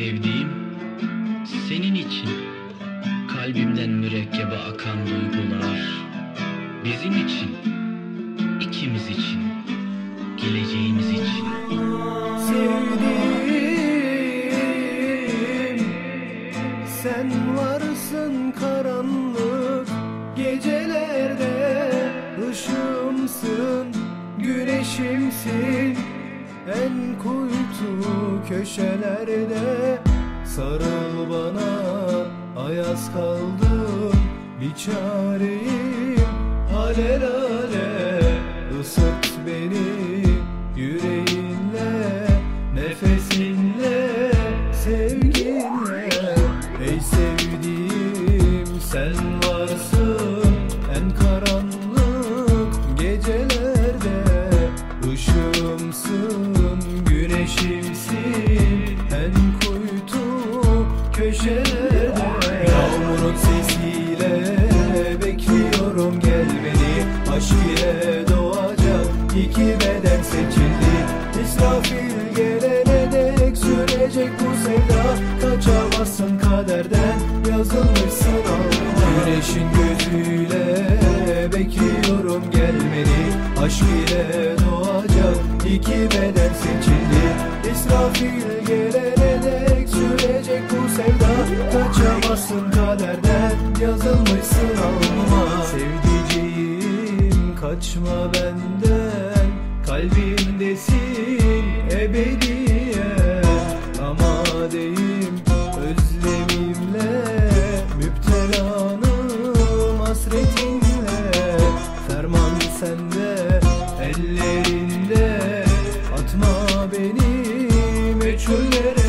sevdiğim senin için Kalbimden mürekkebe akan duygular Bizim için, ikimiz için, geleceğimiz için. Sevdiğim Sen varsın karanlık gecelerde. Işığımsın, güneşimsin En kuytu köşelerde Sarıl bana ayaz kaldım. Bir çareyim alel sürecek bu sevda. Kaçamazsın kaderden yazılmışsın alnına Güneşin gözüyle bekliyorum gelmeni. Aşk ile doğacak iki beden seçildi. İsrafil gelene dek sürecek bu sevda. Kaçamazsın kaderden yazılmışsın alnıma Sevdiceğim kaçma benden. Kalbimdesin ebediyen Atma beni meçhullere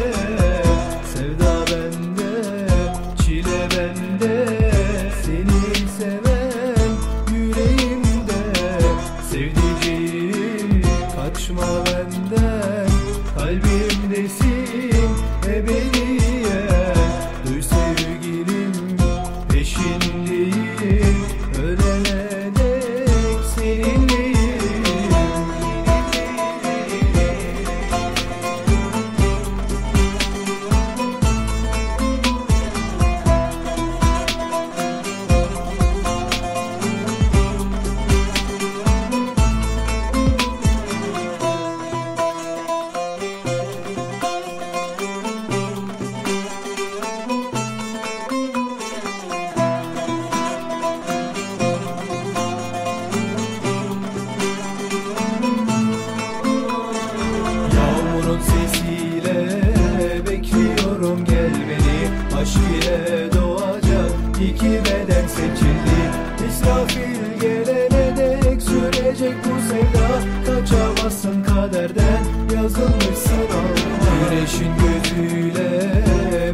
ile doğacak iki beden seçildi. İsrafil gelene dek sürecek bu sevda. Kaçamazsın kaderden yazılmışsın alnıma Güneşin gözüyle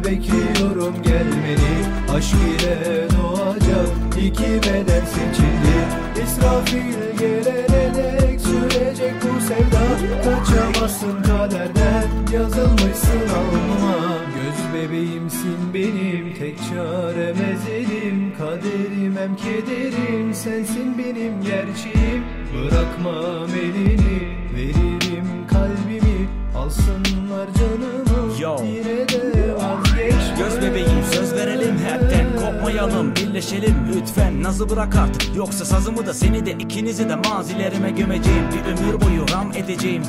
bekliyorum gelmeni. Aşk ile doğacak iki beden seçildi. İsrafil gelene dek sürecek bu sevda. Kaçamazsın kaderden yazılmışsın alnıma bebeğimsin benim tek çarem ezelim. Kaderim hem kederim sensin benim gerçeğim. Bırakmam elini veririm kalbimi. Alsınlar canımı Yo. yine de vazgeçme Göz bebeğim söz verelim hepten kopmayalım birleşelim. Lütfen Nazı bırak artık yoksa sazımı da seni de ikinizi de mazilerime gömeceğim. Bir ömür boyu ram edeceğim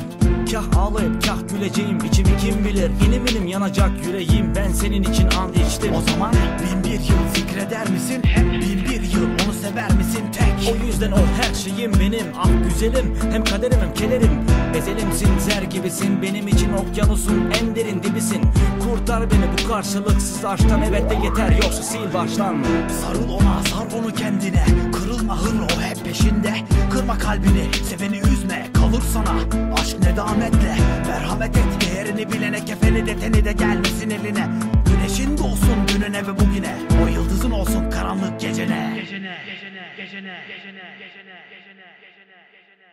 Kah ağlayıp kah güleceğim içimi kim bilir? İnim inim yanacak yüreğim Ben senin için and içtim. O zaman bin bir yıl zikreder misin? Hep bin bir yıl onu sever misin? Tek? O yüzden o her şeyim benim. Ah güzelim hem kaderim hem kederim Ezelimsin zer gibisin Benim için okyanusun en derin dibisin. Kurtar beni bu karşılıksız aşktan Evet de yeter yoksa sil baştan. Sarıl ona sar onu kendine. Kırılma hır o hep peşinde. Kırma kalbini seveni üzme Kalır sana. Aşk nedametle Merhamet et. Değerini bilene Kefeni de teni de gelmesin eline. Güneşin doğsun dününe ve bugüne. O yıldızın olsun karanlık gecene.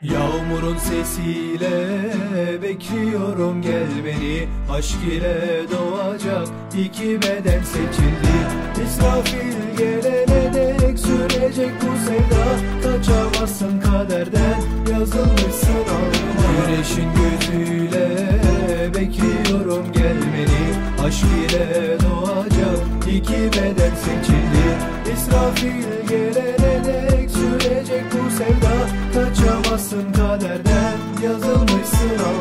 Yağmurun sesiyle bekliyorum gel beni. Aşk ile doğacak iki beden seçildi. İsrafil gelene dek sürecek bu sevda. Kaçamazsın kaderden yazılmışsın alnıma Güneşin gözüyle bekliyorum gel beni Aşk iki beden seçildi. İsrafil gelene dek sürecek bu sevda. Kaçamazsın kaderden yazılmışsın alma